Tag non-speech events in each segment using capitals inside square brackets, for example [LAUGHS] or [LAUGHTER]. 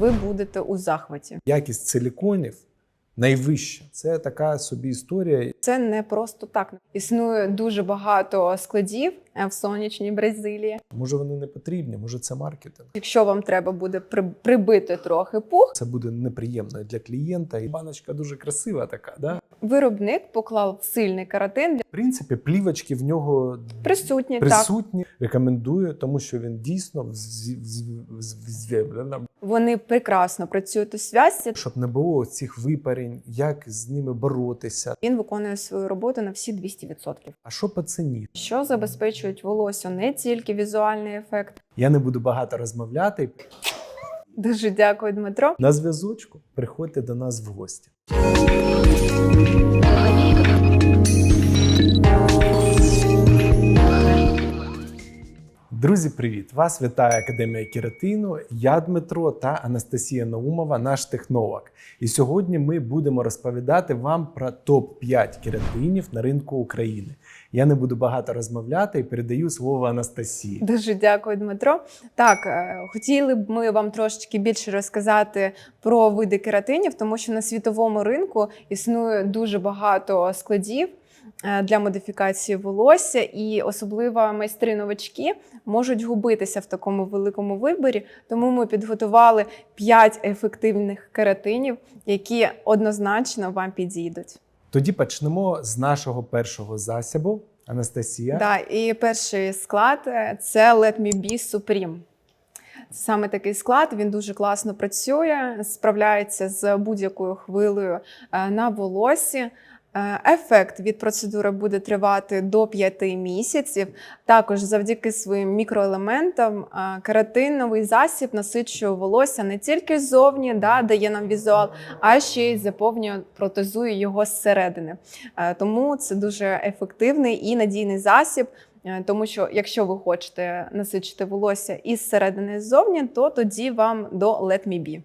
Ви будете у захваті. Якість силіконів найвища. Це така собі історія. Це не просто так. Існує дуже багато складів е, в сонячній Бразилії. Може, вони не потрібні, може, це маркетинг. Якщо вам треба буде при- прибити трохи пух, Це буде неприємно для клієнта. І баночка дуже красива така. Да? виробник поклав сильний каротин для В принципі, плівочки в нього присутні. Так. Рекомендую, тому що він дійсно вз- вони прекрасно працюють у зв'язці. щоб не було цих випарень, як з ними боротися. Він виконує свою роботу на всі 200%. А що по ціні? Що забезпечують волосся не тільки візуальний ефект. Я не буду багато розмовляти. Дуже дякую, Дмитро. На зв'язочку приходьте до нас в гості. Друзі, привіт! Вас вітає Академія Кератину. Я Дмитро та Анастасія Наумова, наш технолог. І сьогодні ми будемо розповідати вам про топ-5 кератинів на ринку України. Я не буду багато розмовляти і передаю слово Анастасії. Дуже дякую, Дмитро. Так, е, хотіли б ми вам трошечки більше розказати про види кератинів, тому що на світовому ринку існує дуже багато складів. Е, Для модифікації волосся, і особливо майстри новачки можуть губитися в такому великому виборі. Тому ми підготували 5 ефективних кератинів, які однозначно вам підійдуть. Тоді почнемо з нашого першого засобу. Анастасія. Да, і перший склад е, це Let Me Be Supreme. Саме такий склад, він дуже класно працює, справляється з будь-якою хвилею е, на волосі. Е, Ефект від процедури буде тривати до 5 місяців. Також завдяки своїм мікроелементам е, кератиновий засіб насичує волосся не тільки ззовні, да, дає нам візуал, а ще й заповнює, протезує його зсередини. Е, Тому це дуже ефективний і надійний засіб. Тому що якщо ви хочете насичити волосся із середини ззовні, то тоді вам до Let Me Be.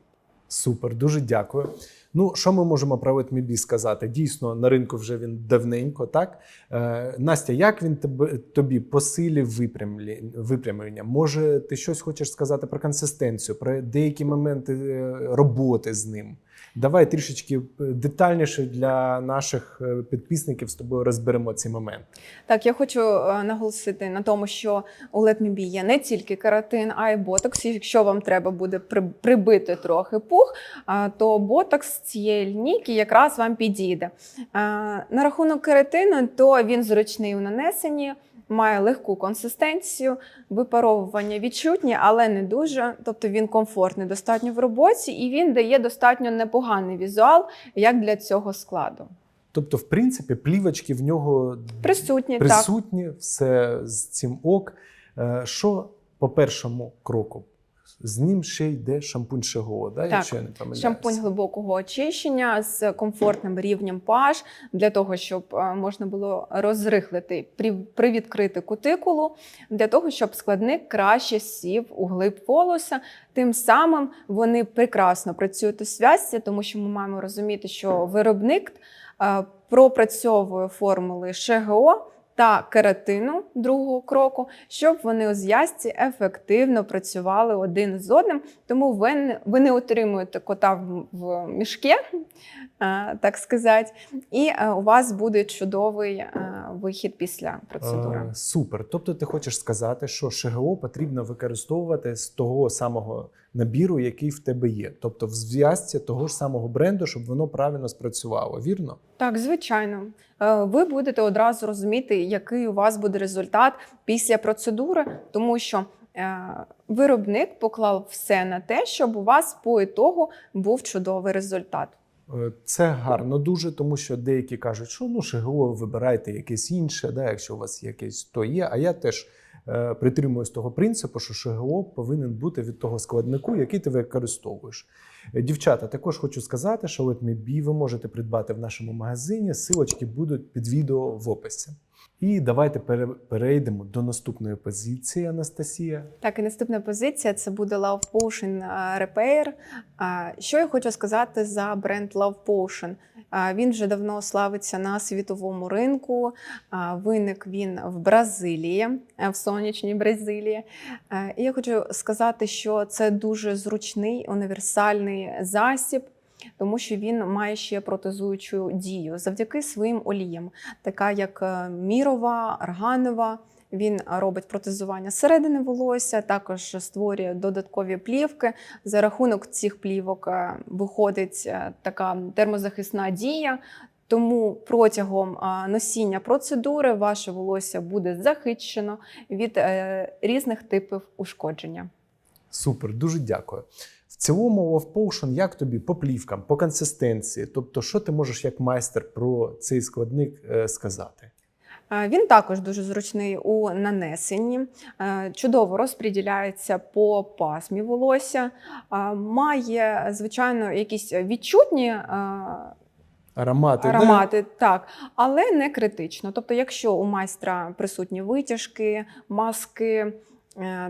Супер, дуже дякую. Ну, що ми можемо про Wetmebі сказати? Дійсно, на ринку вже він давненько, так? Е, Настя, як він тобі посилив випрямлі- випрямлення? Може, ти щось хочеш сказати про консистенцію, про деякі моменти е, роботи з ним? Давай трішечки е, детальніше для наших е, підписників з тобою розберемо ці моменти. Так, я хочу наголосити на тому, що у Me є не тільки кератин, а й ботокс. Якщо вам треба буде при- прибити трохи пух, то ботокс цієї лінійки якраз вам підійде. На рахунок кератину, то він зручний у нанесенні. Має легку консистенцію, випаровування відчутні, але не дуже. Тобто він комфортний достатньо в роботі і він дає достатньо непоганий візуал, як для цього складу. Тобто, в принципі, плівочки в нього Присутні, так. все з цим ок. Е, Що по першому кроку? З ним ще йде шампунь Шего, да, якщо я не помиляюся. Шампунь глибокого очищення з комфортним рівнем pH, для того, щоб е, можна було розрихлити, при- привідкрити кутикулу, для того, щоб складник краще сів у глиб волосся. Тим самим вони прекрасно працюють у зв'язці, тому що ми маємо розуміти, що виробник е, пропрацьовує формули ШГО. Та кератину другого кроку, щоб вони у зв'язці ефективно працювали один з одним. Тому ви не, ви не отримуєте кота в, в мішки, е, так сказати, і е, у вас буде чудовий е, вихід після процедури. Супер. Тобто ти хочеш сказати, що ШГО потрібно використовувати з того самого набіру, який в тебе є. Тобто в зв'язці того ж самого бренду, щоб воно правильно спрацювало, вірно? Так, звичайно, Е, ви будете одразу розуміти, який у вас буде результат після процедури, тому що е, виробник поклав все на те, щоб у вас по ітогу був чудовий результат. Е, Це гарно дуже, тому що деякі кажуть, що ну ШГО вибирайте якесь інше, да, якщо у вас якесь, то є. А я теж притримуюсь того принципу, що ШГО повинен бути від того складнику, який ти використовуєш. Е, Дівчата, також хочу сказати, що Letme ви можете придбати в нашому магазині. Силочки будуть під відео в описі. І давайте пере- перейдемо до наступної позиції, Анастасія. Так, і наступна позиція це буде Love Potion е, Repair. Що я хочу сказати за бренд Love Potion? Він вже давно славиться на світовому ринку. Виник він в Бразилії, е, в сонячній Бразилії. Е, І я хочу сказати, що це дуже зручний універсальний засіб. Тому що він має ще протезуючу дію завдяки своїм оліям, така як е, мірова, арганова. Він робить протезування середини волосся, також створює додаткові плівки. За рахунок цих плівок е, виходить е, така термозахисна дія. Тому протягом носіння процедури ваше волосся буде захищено від е, різних типів ушкодження. Супер, дуже дякую. В цілому Love Potion як тобі по плівкам, по консистенції? Тобто, що ти можеш як майстер про цей складник сказати? Він також дуже зручний у нанесенні, чудово розподіляється по пасмі волосся, має, звичайно, якісь відчутні Аромати, да? аромати, так, але не критично. Тобто, якщо у майстра присутні витяжки, маски,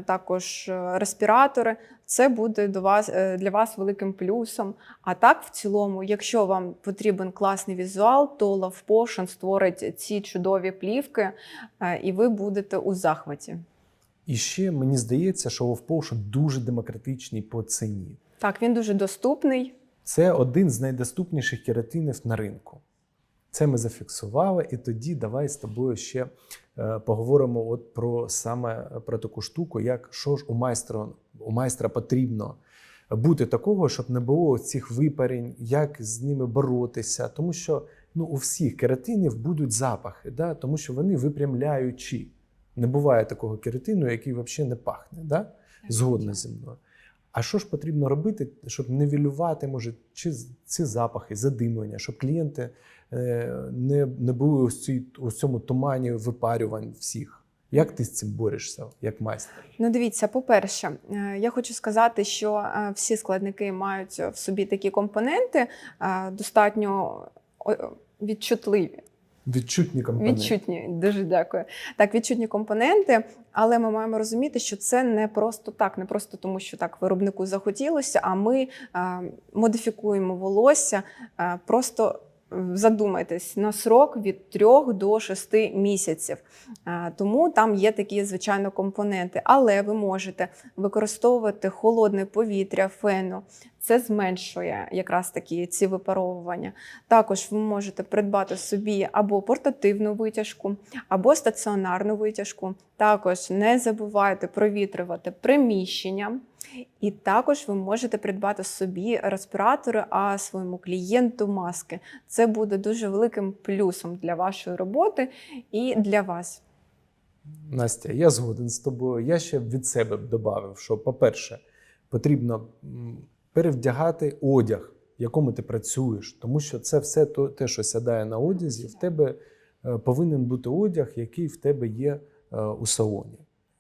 також е, респіратори, це буде до вас, е, для вас великим плюсом. А так, в цілому, якщо вам потрібен класний візуал, то Love Potion створить ці чудові плівки, е, і ви будете у захваті. І ще мені здається, що Love Potion дуже демократичний по ціні. Так, він дуже доступний. Це один з найдоступніших кератинів на ринку. Це ми зафіксували, і тоді давай з тобою ще е, поговоримо от про саме про таку штуку, як що ж у майстра, у майстра потрібно бути такого, щоб не було цих випарень, як з ними боротися. Тому що ну, у всіх кератинів будуть запахи, да? тому що вони випрямляючі. Не буває такого кератину, який взагалі не пахне. Да? Згодна зі мною. А що ж потрібно робити, щоб нівелювати, може, чи ці запахи, задимлення, щоб клієнти е, не, не були ось цій, у цьому тумані випарювань всіх? Як ти з цим борешся, як майстер? Ну, дивіться, по-перше, е, я хочу сказати, що е, всі складники мають в собі такі компоненти е, достатньо відчутливі. Відчутні компоненти. Відчутні, дуже дякую. Так, відчутні компоненти, але ми маємо розуміти, що це не просто так, не просто тому, що так виробнику захотілося, а ми е, модифікуємо волосся. Е, просто е, задумайтесь на срок від 3 до 6 місяців. Тому там є такі, звичайно, компоненти. Але ви можете використовувати холодне повітря, фену. Це зменшує якраз такі ці випаровування. Також ви можете придбати собі або портативну витяжку, або стаціонарну витяжку. Також не забувайте провітрювати приміщення. І також ви можете придбати собі респіратори, а своєму клієнту маски. Це буде дуже великим плюсом для вашої роботи і для вас. Настя, я згоден з тобою. Я ще від себе додав, що, по-перше, потрібно перевдягати одяг, в якому ти працюєш, тому що це все те, що сядає на одязі, в тебе е, повинен бути одяг, який в тебе є е, у салоні.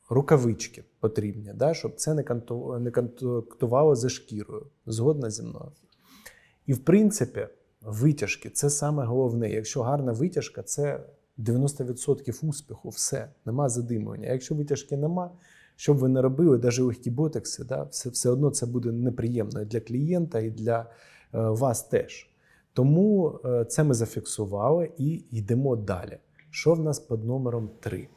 Рукавички потрібні, да, щоб це не, контактувало за шкірою. Згодна зі мною. І в принципі, витяжки це саме головне. Якщо гарна витяжка, це 90% успіху, все, нема задимлення. А якщо витяжки нема, що б ви не робили, навіть легкі ботекси, да, все, все одно це буде неприємно і для клієнта, і для е, вас теж. Тому е, це ми зафіксували і йдемо далі. Що в нас під номером 3?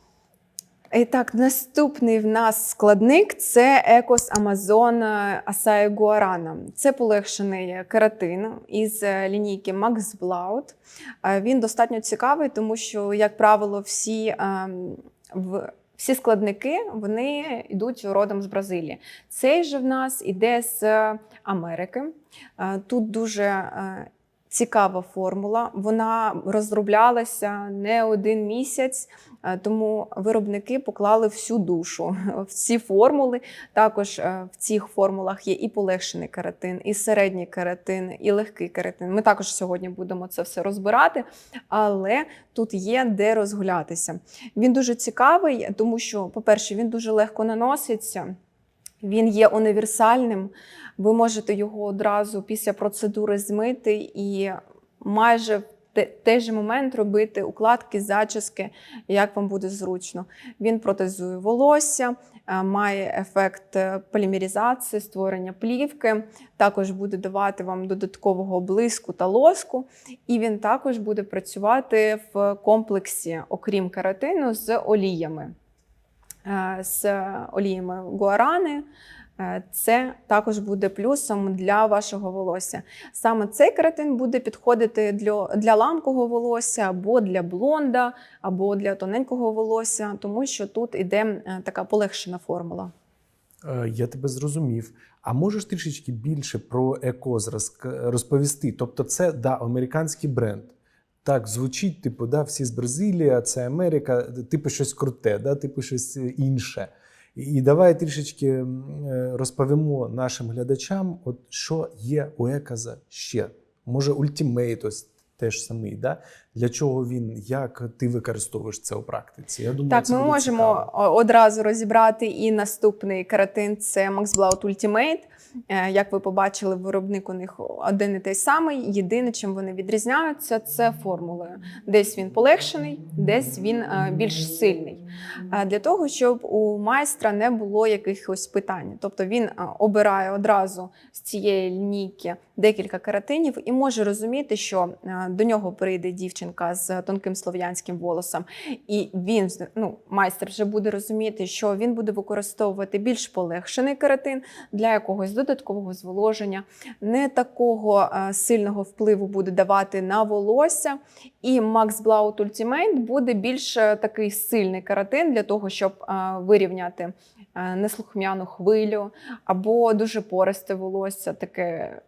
І так, наступний в нас складник це Екос Амазон Асай Гуарана. Це полегшений кератин із е, лінійки Max Blaut. Е, Він достатньо цікавий, тому що, як правило, всі, ем, всі складники вони йдуть родом з Бразилії. Цей же в нас іде з Америки. Е, Тут дуже е, цікава формула. Вона розроблялася не один місяць. Е, Тому виробники поклали всю душу [LAUGHS] в ці формули. Також е, в цих формулах є і полегшений кератин, і середній кератин, і легкий кератин. Ми також сьогодні будемо це все розбирати, але тут є де розгулятися. Він дуже цікавий, тому що, по-перше, він дуже легко наноситься. Він є універсальним. Ви можете його одразу після процедури змити і майже в той же момент робити укладки, зачіски, як вам буде зручно. Він протезує волосся, е, має ефект е, полімеризації, створення плівки, також буде давати вам додаткового блиску та лоску. І він також буде працювати в комплексі, окрім каротину, з оліями. Е, З оліями гуарани. Е, Це також буде плюсом для вашого волосся. Саме цей кератин буде підходити для, для ламкого волосся, або для блонда, або для тоненького волосся, тому що тут іде е, така полегшена формула. Я тебе зрозумів. А можеш трішечки більше про розк- розповісти? Тобто, це да, американський бренд. Так, звучить, типу, да, всі з Бразилії, а це Америка, типу щось круте, да, типу щось інше. І давай трішечки е, розповімо нашим глядачам, от що є у Еказа ще. Може, ультімейт ось теж самий, да? Для чого він, як ти використовуєш це у практиці? Я думаю, Так, це ми буде можемо цікаво. одразу розібрати і наступний каратин це Max Blaut Ultimate. Як ви побачили, виробник у них один і той самий. Єдине, чим вони відрізняються, це формулою. Десь він полегшений, десь він е, більш сильний. Е, Для того, щоб у майстра не було якихось питань. Тобто він е, обирає одразу з цієї лінійки декілька каратинів і може розуміти, що до нього прийде дівчинка з тонким слов'янським волосом, і він ну, майстер вже буде розуміти, що він буде використовувати більш полегшений кератин для якогось додаткового зволоження, не такого е, сильного впливу буде давати на волосся. І Max Blaut Ultimate буде більш е, такий сильний кератин для того, щоб е, вирівняти неслухмяну хвилю або дуже пористе волосся, таке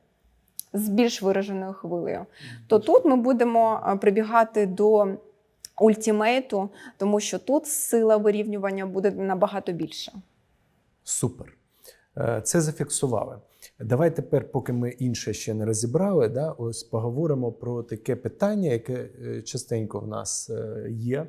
з більш вираженою хвилею то тут ми будемо е, прибігати до ультимейту, тому що тут сила вирівнювання буде набагато більша. Супер. Е, Це зафіксували. Давай тепер, поки ми інше ще не розібрали, да, ось поговоримо про таке питання, яке е, частенько в нас є.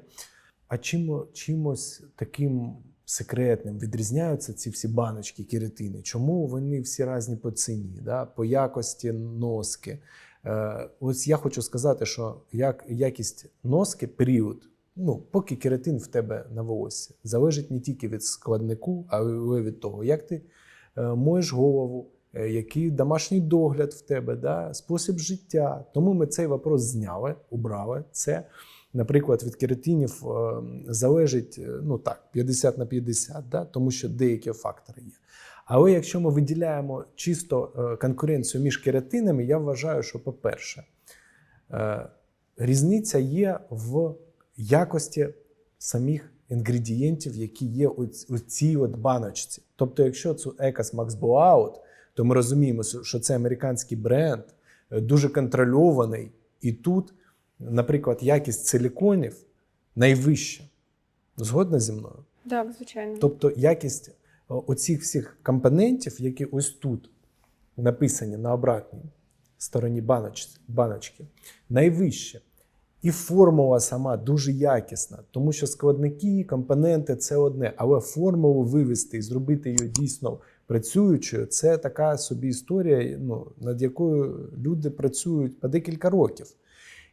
А чим, чимось таким секретним відрізняються ці всі баночки кератини? Чому вони всі різні по ціні, да, по якості носки? Е, Ось я хочу сказати, що як, якість носки, період, ну, поки кератин в тебе на волосі, залежить не тільки від складнику, а й від того, як ти е, моєш голову, е, який домашній догляд в тебе, да, спосіб життя. Тому ми цей вопрос зняли, убрали це. Наприклад, від кератинів е, залежить е, ну так, 50 на 50, да, тому що деякі фактори є. Але якщо ми виділяємо чисто е, конкуренцію між кератинами, я вважаю, що, по-перше, різниця є в якості самих інгредієнтів, які є у цій от баночці. Тобто, якщо це Ecos Max Blowout, то ми розуміємо, що це американський бренд, дуже контрольований, і тут, наприклад, якість силіконів найвища. Згодна зі мною? Так, звичайно. Тобто якість оцих всіх компонентів, які ось тут написані на обратній стороні баноч- баночки, найвища. І формула сама дуже якісна, тому що складники, компоненти це одне, але формулу вивести і зробити її дійсно працюючою це така собі історія, ну, над якою люди працюють по декілька років.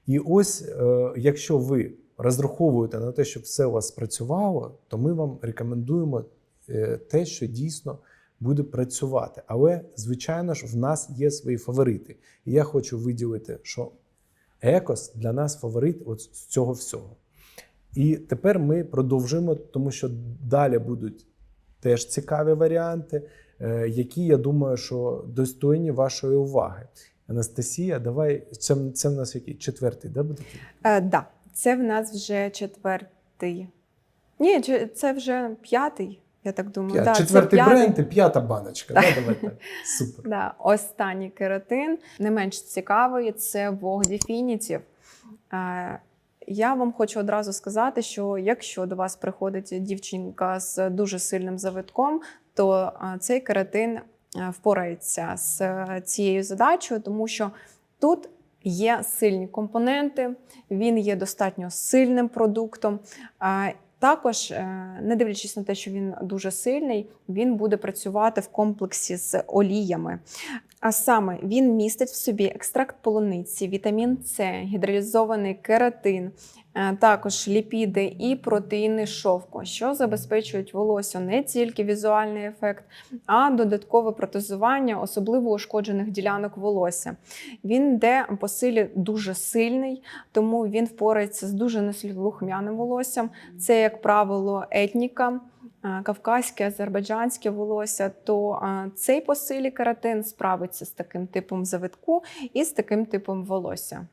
І ось, е, якщо ви розраховуєте на те, щоб все у вас спрацювало, то ми вам рекомендуємо е, те, що дійсно буде працювати. Але, звичайно ж, в нас є свої фаворити. І я хочу виділити, що Екос для нас фаворит от з цього всього. І тепер ми продовжуємо, тому що далі будуть теж цікаві варіанти, е, які, я думаю, що достойні вашої уваги. Анастасія, давай це, це в нас який четвертий, да, буде? Е, да, це в нас вже четвертий. Ні, це вже п'ятий, я так думаю. П'ят- Да, четвертий п'ятий. бренд і п'ята баночка. Да, [LAUGHS] давай так. Супер. Да, останній кератин, не менш цікавий, це Vogue Definitive. Е, Я вам хочу одразу сказати, що якщо до вас приходить дівчинка з дуже сильним завитком, то е, цей кератин впорається з е, цією задачею, тому що тут є сильні компоненти, він є достатньо сильним продуктом. Е, Також, е, не дивлячись на те, що він дуже сильний, він буде працювати в комплексі з оліями. А саме він містить в собі екстракт полуниці, вітамін С, гідролізований кератин, е, також ліпіди і протеїни шовку, що забезпечують волосю не тільки візуальний ефект, а додаткове протезування особливо ушкоджених ділянок волосся. Він йде по силі дуже сильний, тому він впорається з дуже неслухмяним волоссям. Це, як правило, етніка. Е, Кавказьке, азербайджанське волосся, то е, цей посилі каратин справиться з таким типом завитку і з таким типом волосся.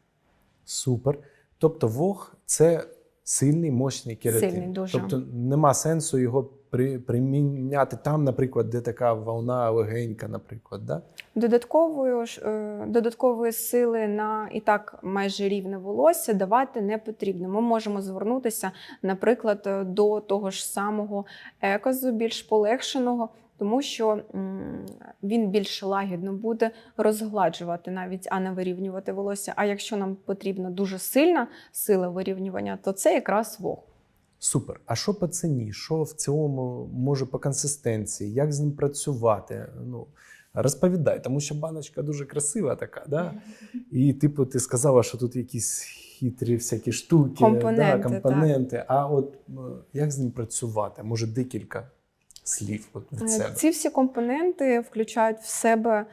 Супер. Тобто вог це сильний, мощний кератин. Сильний дуже. Тобто нема сенсу його при, приміняти там, наприклад, де така волна легенька, наприклад. Да? Додаткової, ж, е, додаткової сили на і так майже рівне волосся давати не потрібно. Ми можемо звернутися, наприклад, е, до того ж самого еказу, більш полегшеного, тому що він більш лагідно буде розгладжувати навіть, а не вирівнювати волосся. А якщо нам потрібна дуже сильна сила вирівнювання, то це якраз вог. Супер. А що по ціні? Що в цілому може по консистенції? Як з ним працювати? Ну, розповідай, тому що баночка дуже красива така, да? І, типу, ти сказала, що тут якісь хитрі всякі штуки, Компоненти, да, компоненти. А от як з ним працювати? Може, декілька слів от від Е, себе. Ці всі компоненти включають в себе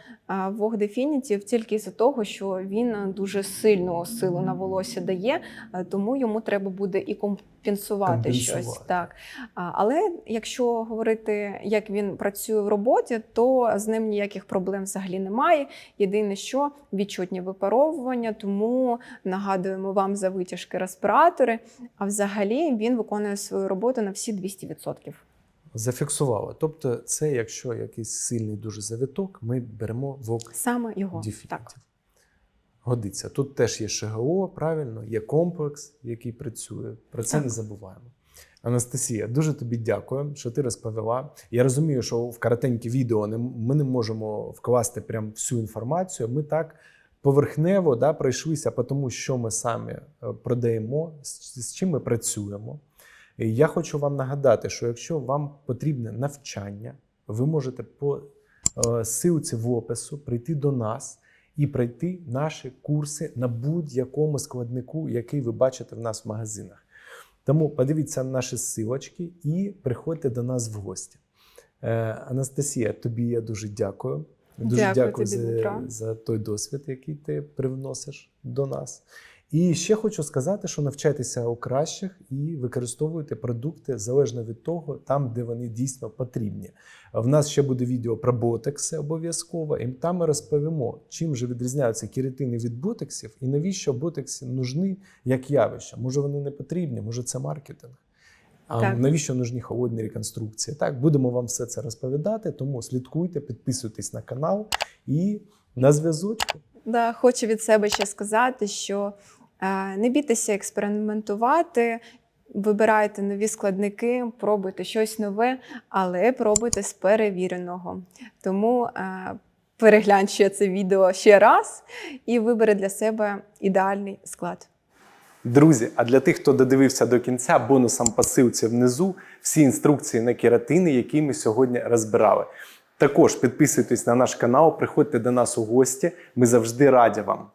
Вог Definitive тільки з-за того, що він е, дуже сильну силу на волосся дає, е, тому йому треба буде і компенсувати, щось. Так. Але якщо говорити, як він працює в роботі, то з ним ніяких проблем взагалі немає. Єдине, що відчутні випаровування, тому нагадуємо вам за витяжки респіратори. А взагалі він виконує свою роботу на всі 200%. Зафіксувала. Тобто, це якщо якийсь сильний дуже завиток, ми беремо вок Саме його так. Годиться. Тут теж є ШГО, правильно, є комплекс, який працює. Про це Так. не забуваємо. Анастасія, дуже тобі дякую, що ти розповіла. Я розумію, що в коротеньке відео ми не можемо вкласти прям всю інформацію. Ми так поверхнево да, пройшлися по тому, що ми самі е, продаємо, з чим ми працюємо. Я хочу вам нагадати, що якщо вам потрібне навчання, ви можете по е, ссылці в опису прийти до нас і пройти наші курси на будь-якому складнику, який ви бачите в нас в магазинах. Тому подивіться на наші ссылочки і приходьте до нас в гості. Е, Анастасія, тобі я дуже дякую. Дуже Дякую дякую, тобі, за, за той досвід, який ти привносиш до нас. І ще хочу сказати, що навчайтеся у кращих і використовуйте продукти залежно від того, там, де вони дійсно потрібні. В нас ще буде відео про ботекси обов'язково, і там ми розповімо, чим же відрізняються кератини від ботексів і навіщо ботекси нужні як явище. Може, вони не потрібні, може, це маркетинг. А Так. навіщо нужні холодні реконструкції? Так, будемо вам все це розповідати, тому слідкуйте, підписуйтесь на канал і на зв'язочку. Да, хочу від себе ще сказати, що не бійтеся експериментувати, вибирайте нові складники, пробуйте щось нове, але пробуйте з перевіреного. Тому е, переглянь ще це відео ще раз і вибери для себе ідеальний склад. Друзі, а для тих, хто додивився до кінця, бонусом по ссылці внизу всі інструкції на кератини, які ми сьогодні розбирали. Також підписуйтесь на наш канал, приходьте до нас у гості. Ми завжди раді вам.